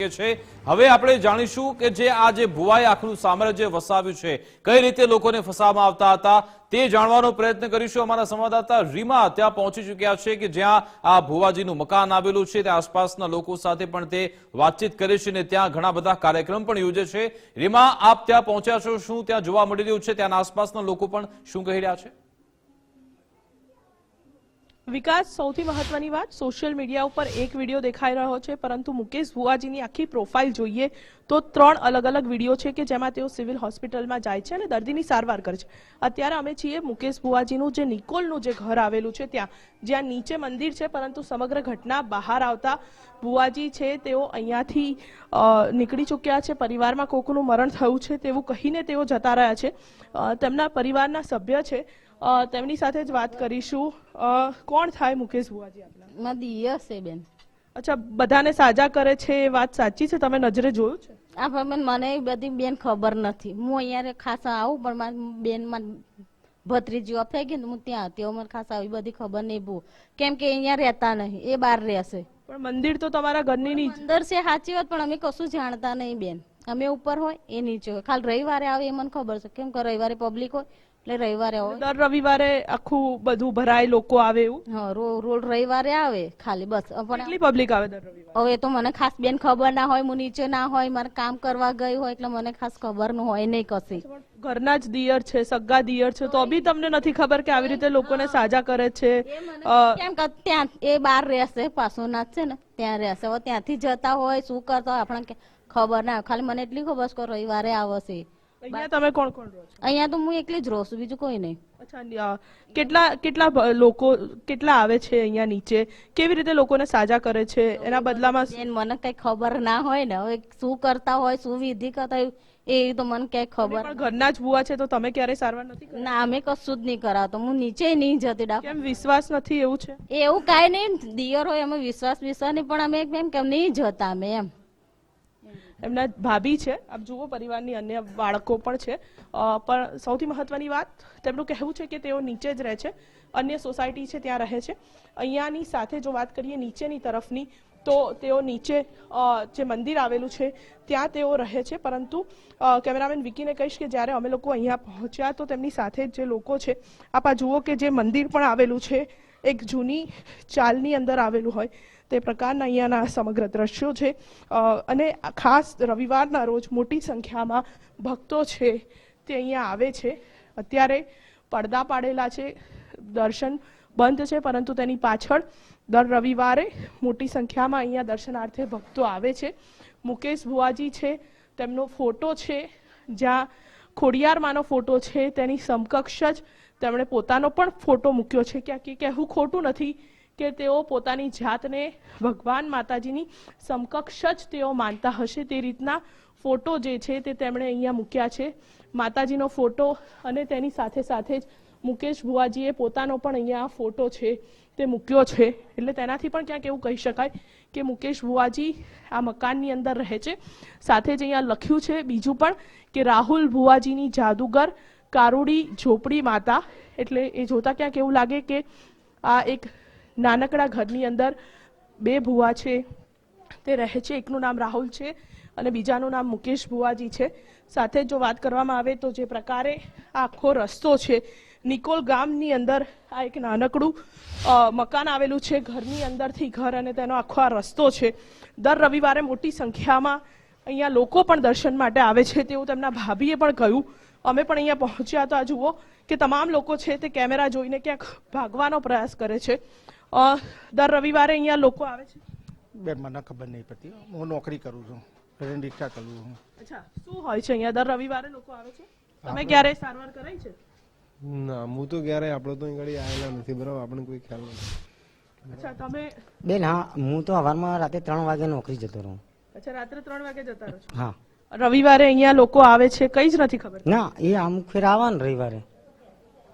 છે હવે આપણે જાણીશું કે જે આ જે ભુવાએ આખરું સામ્રાજ્ય વસાવ્યું છે, કઈ રીતે લોકોને ફસાવામાં આવતા હતા, તે જાણવાનો પ્રયત્ન કરીશું. અમારા સંવાદદાતા રીમા ત્યાં પહોંચી ચૂક્યા છે કે જ્યાં આ ભુવાજીનું મકાન આવેલું છે ત્યાં આસપાસના લોકો સાથે પણ તે વાતચીત કરે છે અને ત્યાં ઘણા બધા કાર્યક્રમ પણ યોજે છે. રીમા, આપ ત્યાં પહોંચ્યા છો, શું ત્યાં જોવા મળી રહ્યું છે? ત્યાંના આસપાસના લોકો પણ શું કહી રહ્યા છે? વિકાસ સૌથી મહત્વની વાત. સોશિયલ મીડિયા ઉપર એક વીડિયો દેખાઈ રહ્યો છે, પરંતુ મુકેશ ભુવાજીની આખી પ્રોફાઇલ જોઈએ તો ત્રણ અલગ અલગ વીડિયો છે કે જેમાં તેઓ સિવિલ હોસ્પિટલમાં જાય છે અને દર્દીની સારવાર કરે છે. અત્યારે અમે છીએ મુકેશ ભુવાજીનું જે નિકોલનું જે ઘર આવેલું છે ત્યાં. જ્યાં નીચે મંદિર છે, પરંતુ સમગ્ર ઘટના બહાર આવતા ભુવાજી છે, તેઓ અહીંયાથી નીકળી ચૂક્યા છે. પરિવારમાં કોકનું મરણ થયું છે તેવું કહીને તેઓ જતા રહ્યા છે. તેમના પરિવારના સભ્ય છે. તેમની સાથે જ વાત કરીશું. કોણ થાય મુકેશ ભુવાજી આપના? માં દિયર છે બેન. અચ્છા બધાને સાજા કરે છે એ વાત સાચી છે? તમે નજરે જોયું છે? આ પણ મને બધી બેન ખબર નથી. હું અહીંયા ખાસ આવું પણ મારી બેન ભત્રીજીઓ ભત્રીજી ઓફ ગઈ ને હું ત્યાં હતી. મને ખાસ આવી બધી ખબર નહીં બહુ. કેમ કે અહીંયા રહેતા નહીં. એ બહાર રહેશે. પણ મંદિર તો તમારા ઘરની નીચે અંદર છે સાચી વાત પણ અમે કશું જાણતા નહીં બેન. અમે ઉપર હોય એ નીચે હોય. ખાલી રવિવારે આવે એ મને ખબર છે. કેમ કે રવિવારે પબ્લિક હોય એટલે રવિવારે દર રવિવારે આખું બધું ભરાય લોકો આવે એવું? હા રોડ રવિવારે આવે ખાલી બસ. કેટલી પબ્લિક આવે દર રવિવારે? હવે તો મને ખાસ બેન ખબર ના હોય હું નીચે ના હોય મારે કામ કરવા ગઈ હોય એટલે મને ખાસ ખબર ન હોય નહીં કશી. ઘરના જ દિયર છે સગા દિયર છે તો બી તમને નથી ખબર કે આવી રીતે લોકોને સાજા કરે છે કેમ કે ત્યાં એ બહાર રહેશે પાસોનાથ છે ને ત્યાં રહેશે. હવે ત્યાંથી જતા હોય શું કરતા હોય આપણને ખબર ના ખાલી મને એટલી ખબર છે કે રવિવારે આવશે. અહીંયા તમે કોણ કોણ રહો છો? અહીંયા તો હું એકલી જ રહું છું બીજું કોઈ નહીં. અચ્છા કેટલા કેટલા લોકો કેટલા આવે છે અહીંયા નીચે? કેવી રીતે લોકોને સાજા કરે છે? એના બદલામાં મને કઈ ખબર ના હોય ને હવે શું કરતા હોય શું વિધિ કરતા હોય એ તો મને કઈ ખબર ઘરના જ બુઆ છે તો તમે ક્યારેય સારવાર નથી ના અમે કશું જ નહીં કરાવતો. હું નીચે નહીં જતી ડાક. કેમ વિશ્વાસ નથી એવું છે? એવું કાંઈ નહીં દિયર હોય એમાં વિશ્વાસ વિશ્વાસ નહીં પણ અમે એમ કેમ નહીં જતા અમે એમ. એમના ભાભી છે. આપ જુઓ, પરિવારની અન્ય બાળકો પણ છે. પણ સૌથી મહત્વની વાત, તેમનું કહેવું છે કે તેઓ નીચે જ રહે છે. અન્ય સોસાયટી છે, ત્યાં રહે છે. અહીંયાની સાથે જો વાત કરીએ નીચેની તરફની, તો તેઓ નીચે જે મંદિર આવેલું છે, ત્યાં તેઓ રહે છે. પરંતુ કેમેરામેન વિકીને કહીશ કે જ્યારે અમે લોકો અહીંયા પહોંચ્યા, તો તેમની સાથે જે લોકો છે, આપ જુઓ કે જે મંદિર પણ આવેલું છે, એક જૂની ચાલની અંદર આવેલું હોય. તે પ્રકારના અહીંયાના સમગ્ર દ્રશ્યો છે. અને ખાસ રવિવારના રોજ મોટી સંખ્યામાં ભક્તો છે તે અહીંયા આવે છે. અત્યારે પડદા પાડેલા છે, દર્શન બંધ છે, પરંતુ તેની પાછળ દર રવિવારે મોટી સંખ્યામાં અહીંયા દર્શનાર્થે ભક્તો આવે છે. મુકેશ ભુવાજી છે, તેમનો ફોટો છે, જ્યાં ખોડિયારમાંનો ફોટો છે, તેની સમકક્ષ જ તેમણે પોતાનો પણ ફોટો મૂક્યો છે. ક્યાંક કહેવું ખોટું નથી કે તેઓ પોતાની જાતને ભગવાન માતાજીની સમકક્ષ જ તેઓ માનતા હશે. તે રીતના ફોટો જે છે તે તેમણે અહીંયા મૂક્યા છે. માતાજીનો ફોટો અને તેની સાથે સાથે જ મુકેશ ભુવાજીએ પોતાનો પણ અહીંયા ફોટો છે તે મૂક્યો છે. એટલે તેનાથી પણ ક્યાંક એવું કહી શકાય કે મુકેશ ભુવાજી આ મકાનની અંદર રહે છે. સાથે જ અહીંયા લખ્યું છે બીજું પણ કે રાહુલ ભુવાજીની જાદુગર કારુડી ઝોપડી માતા. એટલે એ જોતા ક્યાંક એવું લાગે કે આ એક નાનકડા ઘરની અંદર બે ભુવા છે, તે રહે છે, એકનું નામ રાહુલ છે અને બીજાનું નામ મુકેશ ભુવાજી છે. સાથે જો વાત કરવામાં આવે તો જે પ્રકારે આખો રસ્તો છે, નિકોલ ગામની અંદર આ એક નાનકડું મકાન આવેલું છે, ઘરની અંદરથી ઘર અને તેનો આખો આ રસ્તો છે. દર રવિવારે મોટી સંખ્યામાં અહીંયા લોકો પણ દર્શન માટે આવે છે તેવું તેમના ભાભીએ પણ કહ્યું. અમે પણ અહીંયા પહોંચ્યા તો આ જુઓ કે તમામ લોકો છે તે કેમેરા જોઈને ક્યાંક ભાગવાનો પ્રયાસ કરે છે. દર રવિવારે અહીંયા લોકો આવે છે? બેન મને ખબર નહીં પડતી હું. નોકરી કરું છું. ટ્રેન રિક્ષા કરું છું. અચ્છા શું હોય છે અહીંયા? દર રવિવારે લોકો આવે છે? તમે ક્યારેય સારવાર કરાઈ છે? ના હું તો ક્યારેય આપણે તો અહીં આગળ આવેલા નથી બરાબર? આપણને કોઈ ખ્યાલ નથી. અચ્છા તમે બેન હા હું તો સવારમાં રાતે ત્રણ વાગે નોકરી જતો રહું. અચ્છા રાત્રે ત્રણ વાગે જતા રહો છો? હા. રવિવારે અહીંયા લોકો આવે છે કઈ જ નથી ખબર. ના એ અમુક ફેર આવવાનું રવિવારે.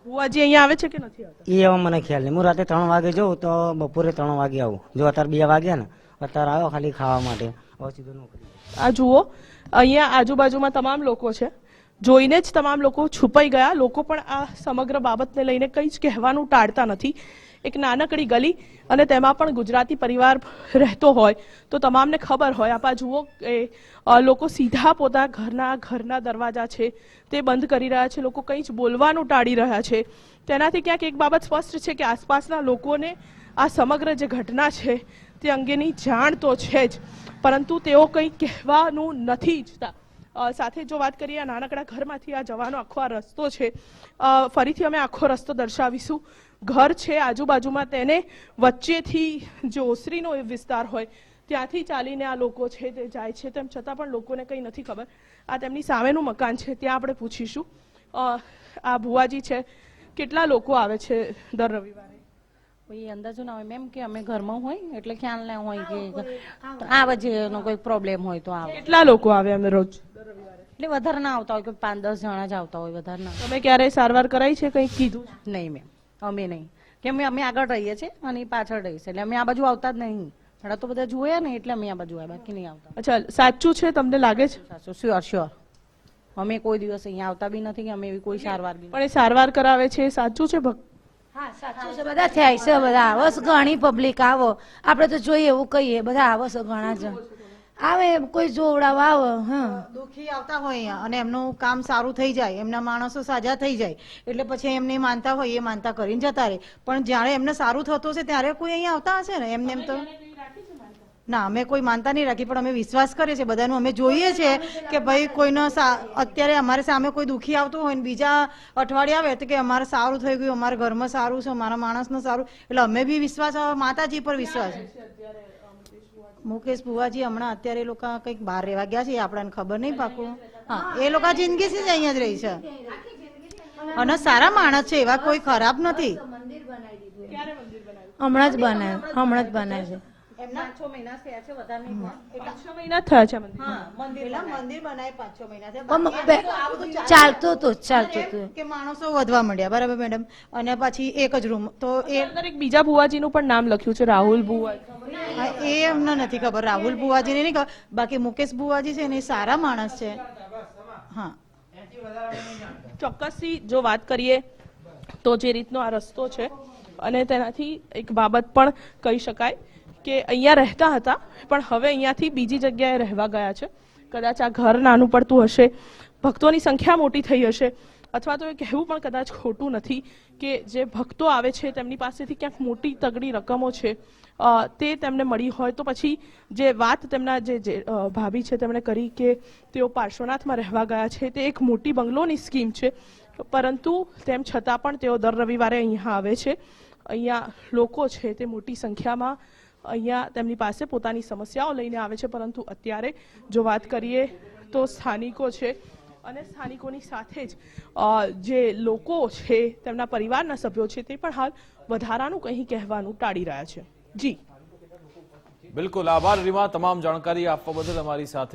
બુઆજી અહીંયા આવે છે કે નથી આવતા? એ હવે મને ખ્યાલ નહીં. હું રાતે ત્રણ વાગે જાઉં તો બપોરે ત્રણ વાગે આવું. જો અત્યારે બે વાગ્યા ને અત્યારે આવ્યો ખાલી ખાવા માટે. હવે સીધો નોકરી. આ જુઓ અહીંયા આજુબાજુમાં તમામ લોકો છે. જોઈને જ તમામ લોકો છુપાઈ ગયા. લોકો પણ આ સમગ્ર બાબતને લઈને કંઈ જ કહેવાનું ટાળતા નથી. એક નાનકડી ગલી અને તેમાં પણ ગુજરાતી પરિવાર રહેતો હોય. તો તમામને ખબર હોય, આપા જુઓ એ લોકો સીધા પોતા ઘરના ઘરના દરવાજા છે, તે બંધ કરી રહ્યા છે, લોકો કંઈ જ બોલવાનું ટાળી રહ્યા છે. તેનાથી ક્યાંક એક બાબત સ્પષ્ટ છે કે આસપાસના લોકોને આ સમગ્ર જે ઘટના છે, તે અંગેની જાણ તો છે જ, પરંતુ તેઓ કંઈ કહેવાનું નથી ઈચ્છતા. સાથે જો વાત કરીએ, આ નાનકડા ઘરમાંથી આ જવાનો આખો આ રસ્તો છે. ફરીથી અમે આખો રસ્તો દર્શાવીશું. ઘર છે આજુબાજુમાં તેને વચ્ચેથી જે ઓસરીનો એ વિસ્તાર હોય ત્યાંથી ચાલીને આ લોકો છે તે જાય છે તેમ છતાં પણ લોકોને કંઈ નથી ખબર. આ તેમની સામેનું મકાન છે ત્યાં આપણે પૂછીશું. આ ભુવાજી છે કેટલા લોકો આવે છે દર રવિવારે? કોઈ અંદાજો ના હોય મેમ કે અમે ઘરમાં હોય એટલે ખ્યાલ ના હોય કે આ આવે છે એનો કોઈ પ્રોબ્લેમ હોય તો આવે. કેટલા લોકો આવે અમે રોજ? એટલે વધારે ના આવતા હોય કે પાંચ દસ જણા જ આવતા હોય વધારે ના. તમે ક્યારેય સારવાર કરાઈ છે કંઈ કીધું? નહીં મેમ. અમે નહીં. કેમ કે અમે આગળ રહીએ છીએ અને પાછળ રહીએ છીએ એટલે અમે આ બાજુ આવતા જ નહીં. ઘણા તો બધા જોયા ને એટલે અમે આ બાજુ આવ્યા બાકી નહીં આવતા. અચ્છા સાચું છે? તમને લાગે છે? સાચું શ્યોર શ્યોર અમે કોઈ દિવસ અહીંયા આવતા બી નથી કે અમે એવી કોઈ સારવાર પણ એ સારવાર કરાવે છે એ સાચું છે ભક્ત? હા સાચું છે. બધા થાય છે બધા. આવસ ઘણી પબ્લિક આવો. આપણે તો જોઈએ એવું કહીએ બધા આવે છે ઘણા જણ. આવે કોઈ જોવડાવ આવે હા. દુઃખી આવતા હોય અહીંયા અને એમનું કામ સારું થઈ જાય એમના માણસો સાજા થઈ જાય એટલે પછી એમને માનતા હોય એ માનતા કરીને જતા રહે. પણ જ્યારે એમને સારું થતું હશે ત્યારે કોઈ અહીંયા આવતા હશે ને? એમને એમ તો ના અમે કોઈ માનતા નહીં રાખી પણ અમે વિશ્વાસ કરીએ છીએ બધાનું અમે જોઈએ છે કે ભાઈ કોઈનો સા- અત્યારે અમારે સામે કોઈ દુઃખી આવતું હોય ને બીજા અઠવાડિયે આવે તો કે અમારે સારું થઈ ગયું અમારા ઘરમાં સારું છે અમારા માણસનું સારું એટલે અમે બી વિશ્વાસ માતાજી પર વિશ્વાસ. મુકેશ બુવાજી હમણાં અત્યારે એ લોકો કંઈક બહાર રહેવા ગયા છે એ આપણને ખબર નહીં પાકું. હા એ લોકો જિંદગીથી જ અહીંયા જ રહી છે. અને સારા માણસ છે એવા કોઈ ખરાબ નથી. હમણાં જ બનાવ્યું હમણાં જ બનાવ્યું છે. એમના છ મહિના થયા છે વધારે છ મહિના થયા છે મંદિર મંદિર બનાવે પાંચ છ મહિના થયા. પણ બાકી ચાલતો હતું. ચાલતું હતું કે માણસો વધવા માંડ્યા બરાબર મેડમ? અને પછી એક જ રૂમ તો એ અંદર એક બીજા ભુવાજીનું પણ નામ લખ્યું છે રાહુલ ભુવાજી. એ એમને નથી ખબર. રાહુલ બુવાજીને નહીં ખબર. બાકી મુકેશ બુવાજી છે ને એ સારા માણસ છે. હા. ચોક્કસથી જો વાત કરીએ તો જે રીતનો આ રસ્તો છે અને તેનાથી એક બાબત પણ કહી શકાય. કે અહીંયા રહેતા હતા, પણ હવે અહીંયાથી બીજી જગ્યાએ રહેવા ગયા છે. કદાચ આ ઘર નાનું પડતું હશે, ભક્તોની સંખ્યા મોટી થઈ હશે, અથવા તો એ કહેવું પણ કદાચ ખોટું નથી કે જે ભક્તો આવે છે, તેમની પાસેથી ક્યાંક મોટી તગડી રકમો છે તે તેમને મળી હોય તો પછી જે વાત તેમના જે ભાભી છે તેમણે કરી કે તેઓ પાર્શ્વનાથમાં રહેવા ગયા છે, તે એક મોટી બંગલોની સ્કીમ છે. પરંતુ તેમ છતાં પણ તેઓ દર રવિવારે અહીંયા આવે છે. અહીંયા લોકો છે તે મોટી સંખ્યામાં અહીંયા તેમની પાસે પોતાની સમસ્યાઓ લઈને આવે છે, પરંતુ અત્યારે જો વાત કરીએ તો સ્થાનિકો છે અને સ્થાનિકોની સાથે જ જે લોકો છે, તેમના પરિવારના સભ્યો છે, તે પણ હાલ વધારાનું કંઈ કહેવાનું ટાળી રહ્યા છે. જી. બિલકુલ. આભાર, રીમા. તમામ જાણકારી આપવા બદલ અમારી સાથે